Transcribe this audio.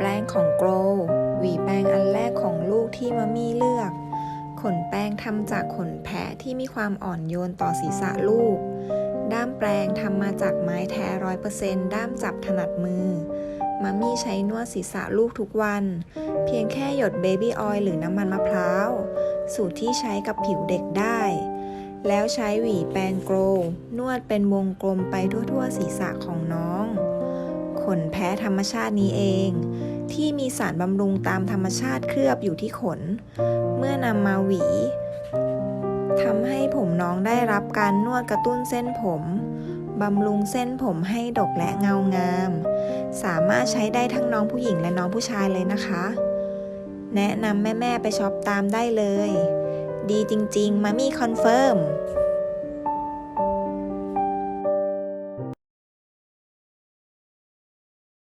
แปรงของโกลหวีแปรงอันแรกของลูกที่มามี่เลือก ขนแปรงทำจากขนแพะที่มีความอ่อนโยนต่อศีรษะลูก ด้ามแปรงทำมาจากไม้แท้ร้อยเปอร์เซนต์ด้ามจับถนัดมือมามี่ใช้นวดศีรษะลูกทุกวัน เพียงแค่หยดเบบี้ออยล์หรือน้ำมันมะพร้าว สูตรที่ใช้กับผิวเด็กได้ แล้วใช้หวีแปรงโกลนวดเป็นวงกลมไปทั่วๆ ศีรษะของน้อง นแพ้ธรรมชาตินี้เอง ที่มีสารบำรุงตามธรรมชาติเคลือบอยู่ที่ขน เมื่อนำมาหวีทำให้ผมน้องได้รับการนวดกระตุ้นเส้นผมบำรุงเส้นผมให้ดกและเงางาม สามารถใช้ได้ทั้งน้องผู้หญิงและน้องผู้ชายเลยนะคะ แนะนำแม่ ๆ ไปช็อปตามได้เลย ดีจริง ๆ มามี่คอนเฟิร์ม